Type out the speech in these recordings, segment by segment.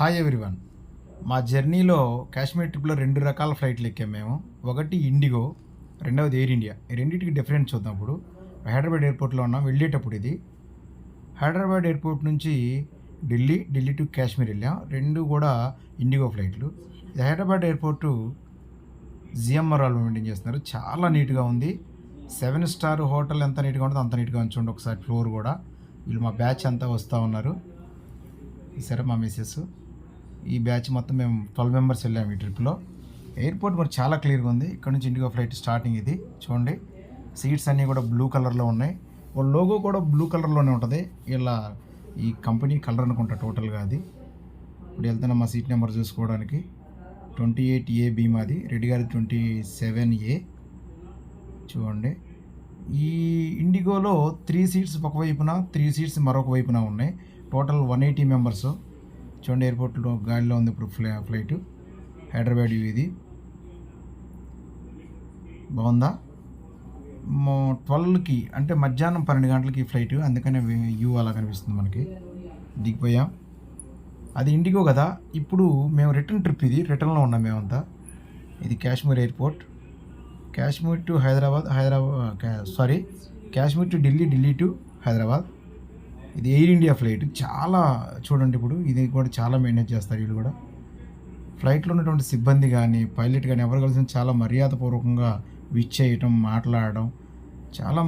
Hi everyone మా జర్నీలో కాశ్మీర్ ట్రిప్లో రెండు రకాల ఫ్లైట్లు ఎక్కాం మేము. ఒకటి ఇండిగో రెండవది ఎయిర్ ఇండియా. ఈ రెండింటికి డిఫరెన్స్ చూద్దాం ఇప్పుడు. హైదరాబాద్ ఎయిర్పోర్ట్లో ఉన్నాం వెళ్ళేటప్పుడు ఇది. హైదరాబాద్ ఎయిర్పోర్ట్ నుంచి ఢిల్లీ ఢిల్లీ టు కాశ్మీర్ వెళ్ళాం. రెండు కూడా ఇండిగో ఫ్లైట్లు. ఇది హైదరాబాద్ ఎయిర్పోర్టు జిఎంఆర్ వాళ్ళు మెయింటైన్ చేస్తున్నారు. చాలా నీట్గా ఉంది. సెవెన్ స్టార్ హోటల్ ఎంత నీట్గా ఉంటుందో అంత నీట్గా ఉంచండి ఒకసారి ఫ్లోర్ కూడా. వీళ్ళు మా బ్యాచ్ అంతా వస్తూ ఉన్నారు. సరే మా మిస్సెస్ ఈ బ్యాచ్ మొత్తం మేము ట్వెల్వ్ మెంబర్స్ వెళ్ళాము ఈ ట్రిప్లో. ఎయిర్పోర్ట్ మరి చాలా క్లియర్గా ఉంది. ఇక్కడ నుంచి ఇండిగో ఫ్లైట్ స్టార్టింగ్ ఇది. చూడండి. సీట్స్ అన్నీ కూడా బ్లూ కలర్లో ఉన్నాయి. వాళ్ళ లోగో కూడా బ్లూ కలర్లోనే ఉంటుంది. ఇలా ఈ కంపెనీ కలర్ అనుకుంటా టోటల్గా అది. ఇప్పుడు వెళ్తున్నా మా సీట్ నెంబర్ చూసుకోవడానికి. ట్వంటీ ఎయిట్ ఏ బీ అది. రెడ్డి గారి ట్వంటీ సెవెన్ ఏ. చూడండి. ఈ ఇండిగోలో త్రీ సీట్స్ ఒక వైపున త్రీ సీట్స్ మరొక వైపున ఉన్నాయి. Total one eighty members. చూడండి ఎయిర్పోర్ట్లో గాలిలో ఉంది ఇప్పుడు ఫ్లై ఫ్లైట్. హైదరాబాద్ ఇది. బాగుందా? ట్వెల్వ్కి అంటే మధ్యాహ్నం పన్నెండు గంటలకి ఫ్లైట్ అందుకనే వ్యూ అలా కనిపిస్తుంది మనకి. దిగిపోయాం. అది ఇండిగో కదా? ఇప్పుడు మేము రిటర్న్ ట్రిప్ ఇది రిటర్న్లో ఉన్నాం మేమంతా. ఇది Kashmir airport. Kashmir to Hyderabad Hyderabad sorry Kashmir to Delhi Delhi to Hyderabad. ఇది ఎయిర్ ఇండియా ఫ్లైట్ చాలా చూడండి ఇప్పుడు ఇది కూడా చాలా మేనేజ్ చేస్తారు వీళ్ళు కూడా. ఫ్లైట్లో ఉన్నటువంటి సిబ్బంది కానీ పైలట్ కానీ ఎవరు కలిసిన చాలా మర్యాదపూర్వకంగా విచ్ చేయటం మాట్లాడడం చాలా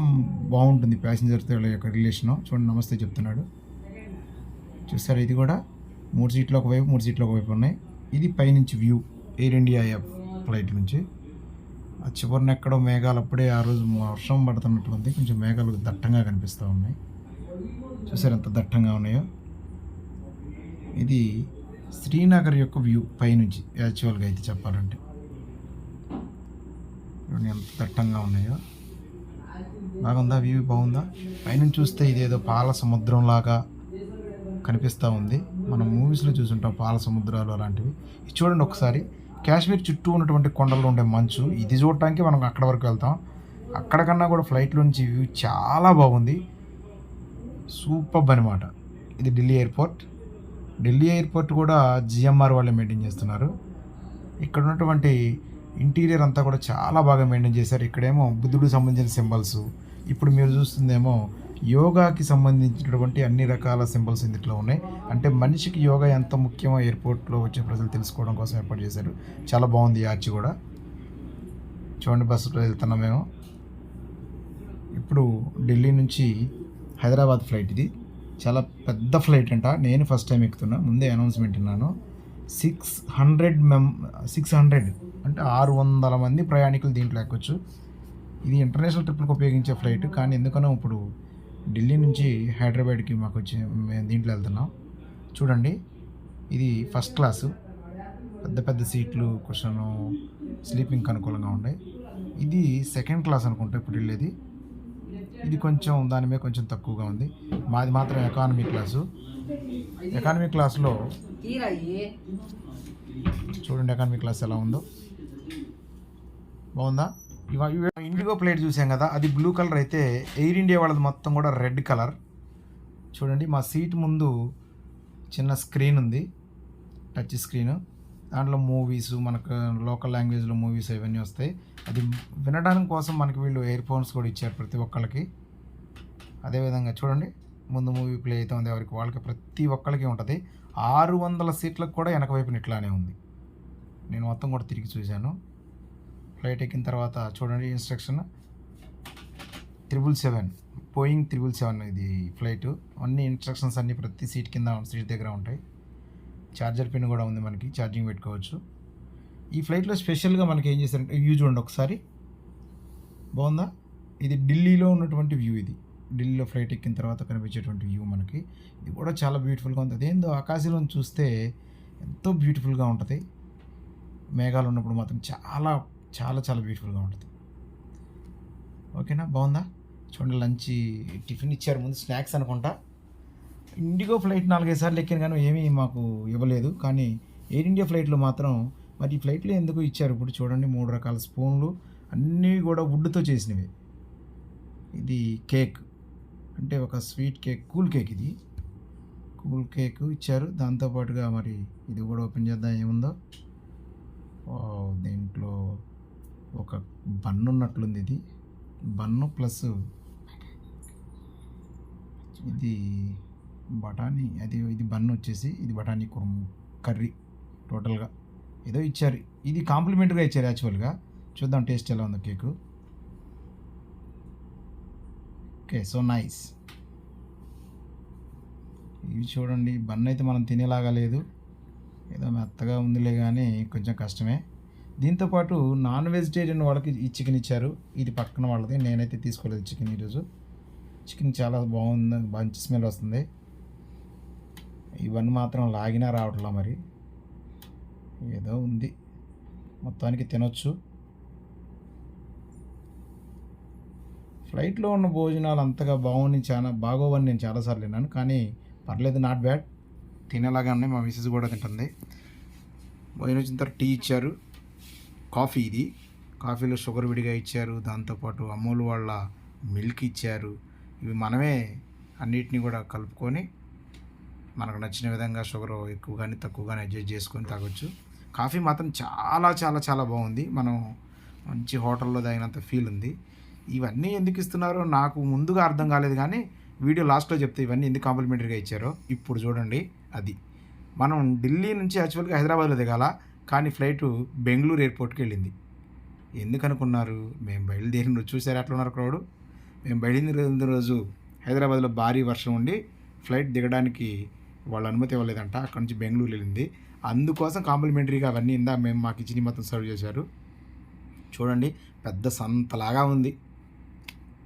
బాగుంటుంది ప్యాసింజర్తో వీళ్ళ యొక్క రిలేషను చూడండి నమస్తే చెప్తున్నాడు. చూస్తారు ఇది కూడా మూడు సీట్లు ఒకవైపు మూడు సీట్లు ఒకవైపు ఉన్నాయి. ఇది పైనుంచి వ్యూ ఎయిర్ ఇండియా ఫ్లైట్ నుంచి. ఆ చివరిన ఎక్కడో మేఘాలు అప్పుడే ఆ రోజు వర్షం పడుతున్నట్లుంది కొంచెం మేఘాలు దట్టంగా కనిపిస్తూ ఉన్నాయి. చూసారు ఎంత దట్టంగా ఉన్నాయో? ఇది శ్రీనగర్ యొక్క వ్యూ పైనుంచి యాక్చువల్గా అయితే చెప్పాలంటే. ఎంత దట్టంగా ఉన్నాయో. బాగుందా వ్యూ? బాగుందా? పైనుంచి చూస్తే ఇదేదో పాల సముద్రం లాగా కనిపిస్తూ ఉంది. మనం మూవీస్లో చూసుంటాం పాల సముద్రాలు అలాంటివి. ఇది చూడండి ఒకసారి. కాశ్మీర్ చుట్టూ ఉన్నటువంటి కొండల్లో ఉండే మంచు. ఇది చూడటానికి మనం అక్కడ వరకు వెళ్తాం. అక్కడికన్నా కూడా ఫ్లైట్లో నుంచి వ్యూ చాలా బాగుంది. సూపర్ అనమాట ఇది ఢిల్లీ ఎయిర్పోర్ట్. ఢిల్లీ ఎయిర్పోర్ట్ కూడా జిఎంఆర్ వాళ్ళే మెయింటైన్ చేస్తున్నారు. ఇక్కడ ఉన్నటువంటి ఇంటీరియర్ అంతా కూడా చాలా బాగా మెయింటైన్ చేశారు. ఇక్కడేమో బుద్ధుడికి సంబంధించిన సింబల్స్ ఇప్పుడు మీరు చూస్తుందేమో యోగాకి సంబంధించినటువంటి అన్ని రకాల సింబల్స్ ఇందులో ఉన్నాయి. అంటే మనిషికి యోగా ఎంత ముఖ్యమో ఎయిర్పోర్ట్లో వచ్చే ప్రజలు తెలుసుకోవడం కోసం ఏర్పాటు చేశారు. చాలా బాగుంది ఈ ఆర్చి కూడా. చూడండి బస్సులో వెళ్తున్నాం మేము ఇప్పుడు ఢిల్లీ నుంచి హైదరాబాద్ ఫ్లైట్ ఇది. చాలా పెద్ద ఫ్లైట్ అంట. నేను ఫస్ట్ టైం ఎక్కుతున్నా. ముందే అనౌన్స్మెంట్ విన్నాను. సిక్స్ హండ్రెడ్ మెం సిక్స్ హండ్రెడ్ అంటే ఆరు వందల మంది ప్రయాణికులు దీంట్లో ఎక్కొచ్చు. ఇది ఇంటర్నేషనల్ ట్రిప్లకు ఉపయోగించే ఫ్లైట్. కానీ ఎందుకనో ఇప్పుడు ఢిల్లీ నుంచి హైదరాబాద్కి మాకు వచ్చి మేము దీంట్లో వెళ్తున్నాం. చూడండి. ఇది ఫస్ట్ క్లాసు. పెద్ద పెద్ద సీట్లు కుషను స్లీపింగ్కి అనుకూలంగా ఉన్నాయి ఇది సెకండ్ క్లాస్ అనుకుంటా ఇప్పుడు వెళ్ళేది. ఇది కొంచెం దాని మీద కొంచెం తక్కువగా ఉంది. మాది మాత్రం ఎకానమీ క్లాసు ఎకానమీ క్లాస్లో చూడండి ఎకానమీ క్లాస్ ఎలా ఉందో. బాగుందా? ఇండిగో ప్లేట్ చూసాం కదా అది బ్లూ కలర్ అయితే ఎయిర్ ఇండియా వాళ్ళది మొత్తం కూడా రెడ్ కలర్ చూడండి మా సీట్ ముందు చిన్న స్క్రీన్ ఉంది. టచ్ స్క్రీన్ దాంట్లో మూవీస్ మనకు లోకల్ లాంగ్వేజ్లో మూవీస్ ఇవన్నీ వస్తాయి. అది వినడానికి కోసం మనకి వీళ్ళు ఇయర్ ఫోన్స్ కూడా ఇచ్చారు ప్రతి ఒక్కళ్ళకి. అదేవిధంగా చూడండి ముందు మూవీ ప్లే అయితే ఉంది ఎవరికి వాళ్ళకి ప్రతి ఒక్కరికి ఉంటుంది. ఆరు వందల సీట్లకు కూడా వెనక వైపున ఇట్లానే ఉంది. నేను మొత్తం కూడా తిరిగి చూశాను. ఫ్లైట్ ఎక్కిన తర్వాత చూడండి instruction triple seven Boeing triple seven ఇది ఫ్లైట్ అన్ని ఇన్స్ట్రక్షన్స్ అన్నీ ప్రతి సీట్ కింద సీట్ దగ్గర ఉంటాయి. ఛార్జర్ పిన్ కూడా ఉంది మనకి ఛార్జింగ్ పెట్టుకోవచ్చు. ఈ ఫ్లైట్లో స్పెషల్గా మనకి ఏం చేశారంటే వ్యూ చూడండి ఒకసారి. బాగుందా? ఇది ఢిల్లీలో ఉన్నటువంటి వ్యూ ఇది. ఢిల్లీలో ఫ్లైట్ ఎక్కిన తర్వాత కనిపించేటువంటి వ్యూ మనకి. ఇది కూడా చాలా బ్యూటిఫుల్గా ఉంది. అదేందో ఆకాశంలో చూస్తే ఎంతో బ్యూటిఫుల్గా ఉంటుంది. మేఘాలు ఉన్నప్పుడు మాత్రం చాలా చాలా చాలా బ్యూటిఫుల్గా ఉంటుంది. ఓకేనా? బాగుందా? చూడండి లంచ్ టిఫిన్ ఇచ్చారు. ముందు స్నాక్స్ అనుకుంటా. ఇండిగో ఫ్లైట్ నాలుగైదు సార్లు ఎక్కాను కానీ ఏమీ మాకు ఇవ్వలేదు. కానీ ఎయిర్ ఇండియా ఫ్లైట్లో మాత్రం మరి ఈ ఫ్లైట్లో ఎందుకు ఇచ్చారు? ఇప్పుడు చూడండి మూడు రకాల స్పూన్లు అన్నీ కూడా వుడ్తో చేసినవి. ఇది కేక్. అంటే ఒక స్వీట్ కేక్ కూల్ కేక్ ఇది. కూల్ కేక్ ఇచ్చారు. దాంతోపాటుగా మరి ఇది కూడా ఓపెన్ చేద్దాం ఏముందో. వావ్, దీంట్లో ఒక బన్ను ఉన్నట్లుంది ఇది. బన్ను ప్లస్ ఇది బఠానీ అది ఇది బన్ను వచ్చేసి ఇది బఠానీ కుర్మ కర్రీ టోటల్గా. ఏదో ఇచ్చారు. ఇది కాంప్లిమెంటరీగా ఇచ్చారు యాక్చువల్గా చూద్దాం టేస్ట్ ఎలా ఉందో కేకు ఓకే సో నైస్ ఇవి చూడండి బన్ అయితే మనం తినేలాగా లేదు. ఏదో మెత్తగా ఉందిలే కానీ కొంచెం కష్టమే. దీంతోపాటు నాన్ వెజిటేరియన్ వాళ్ళకి ఈ చికెన్ ఇచ్చారు. ఇది పక్కన వాళ్ళది. నేనైతే తీసుకోలేదు చికెన్ ఈరోజు. చికెన్ చాలా బాగుంది మంచి స్మెల్ వస్తుంది. ఇవన్నీ మాత్రం లాగినా రావట్లా మరి. ఏదో ఉంది. మొత్తానికి తినొచ్చు. ఫ్లైట్లో ఉన్న భోజనాలు అంతగా బాగుంది చాలా బాగోవని నేను చాలాసార్లు విన్నాను. కానీ పర్లేదు నాట్ బ్యాడ్ తినేలాగానే మా మిసెస్ కూడా తింటుంది. భోజనం వచ్చిన తర్వాత టీ ఇచ్చారు. కాఫీ ఇది. కాఫీలో షుగర్ విడిగా ఇచ్చారు. దాంతోపాటు అమూల్ వాళ్ళ మిల్క్ ఇచ్చారు. ఇవి మనమే అన్నిటిని కూడా కలుపుకొని మనకు నచ్చిన విధంగా షుగర్ ఎక్కువ కానీ తక్కువ కానీ అడ్జస్ట్ చేసుకొని తాగొచ్చు. కాఫీ మాత్రం చాలా చాలా చాలా బాగుంది. మనం మంచి హోటల్లో తాగినంత ఫీల్ ఉంది. ఇవన్నీ ఎందుకు ఇస్తున్నారో నాకు ముందుగా అర్థం కాలేదు కానీ వీడియో లాస్ట్లో చెప్తే ఇవన్నీ ఎందుకు కాంప్లిమెంటరీగా ఇచ్చారో ఇప్పుడు చూడండి అది. మనం ఢిల్లీ నుంచి యాక్చువల్గా హైదరాబాద్లో దిగాల కానీ ఫ్లైట్ బెంగళూరు ఎయిర్పోర్ట్కి వెళ్ళింది. ఎందుకు అనుకున్నారు? మేము బయలుదేరిన రోజు చూసారు ఎట్లా ఉన్నారు క్రౌడ్? మేము బయలుదేరిన రోజు హైదరాబాద్లో భారీ వర్షం ఉండి ఫ్లైట్ దిగడానికి వాళ్ళ అనుమతి ఇవ్వలేదంట. అక్కడి నుంచి బెంగళూరు వెళ్ళింది. అందుకోసం కాంప్లిమెంటరీగా అవన్నీ ఇందా మేము మాకు ఇచ్చిన మొత్తం సర్వ్ చేశారు. చూడండి పెద్ద సంతలాగా ఉంది.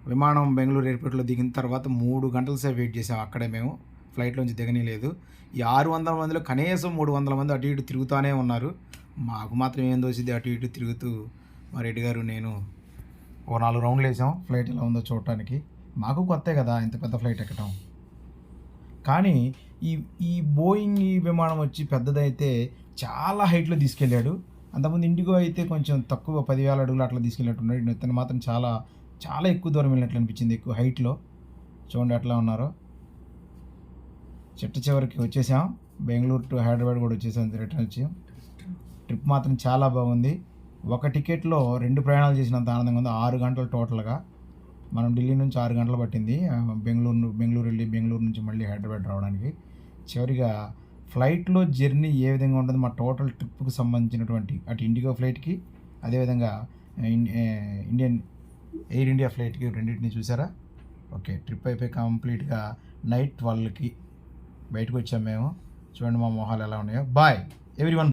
విమానం బెంగళూరు ఎయిర్పోర్ట్లో దిగిన తర్వాత మూడు గంటల సేపు వెయిట్ చేసాం అక్కడే మేము. ఫ్లైట్లోంచి దిగనీలేదు ఈ ఆరు వందల మందిలో కనీసం మూడు వందల మంది అటు ఇటు తిరుగుతూనే ఉన్నారు. మాకు మాత్రం ఏం దోసింది అటు ఇటు తిరుగుతూ. మా రెడ్డి గారు నేను ఓ నాలుగు రౌండ్లు వేసాం. ఫ్లైట్ ఎలా ఉందో చూడటానికి. మాకు కొత్తే కదా ఇంత పెద్ద ఫ్లైట్ ఎక్కటం. కానీ ఈ ఈ బోయింగ్ ఈ విమానం వచ్చి పెద్దదైతే చాలా హైట్లో తీసుకెళ్ళాడు. అంతకుముందు ఇండిగో అయితే కొంచెం తక్కువ పదివేల అడుగులు అట్లా తీసుకెళ్ళినట్టున్నాడు ఇతను మాత్రం చాలా చాలా ఎక్కువ దూరం వెళ్ళినట్లు అనిపించింది ఎక్కువ హైట్లో. చూడండి ఎట్లా ఉన్నారో. చిట్ట చివరికి వచ్చేసాం. బెంగళూరు టు హైదరాబాద్ కూడా వచ్చేసాం. రిటర్న్ వచ్చి. ట్రిప్ మాత్రం చాలా బాగుంది. ఒక టికెట్లో రెండు ప్రయాణాలు చేసినంత ఆనందంగా ఉంది. ఆరు గంటలు టోటల్గా. మనం ఢిల్లీ నుంచి ఆరు గంటలు పట్టింది. బెంగళూరు బెంగళూరు వెళ్ళి బెంగళూరు నుంచి మళ్ళీ హైదరాబాద్ రావడానికి. చివరిగా ఫ్లైట్లో జర్నీ ఏ విధంగా ఉంటుంది మా టోటల్ ట్రిప్కి సంబంధించినటువంటి అటు ఇండిగో ఫ్లైట్కి అదేవిధంగా ఇండియన్ ఎయిర్ ఇండియా ఫ్లైట్కి రెండింటిని చూసారా? ఓకే ట్రిప్ అయిపోయి కంప్లీట్గా నైట్ ట్వెల్వ్కి బయటకు వచ్చాము మేము. చూడండి మా మొహాలు ఎలా ఉన్నాయో. Bye every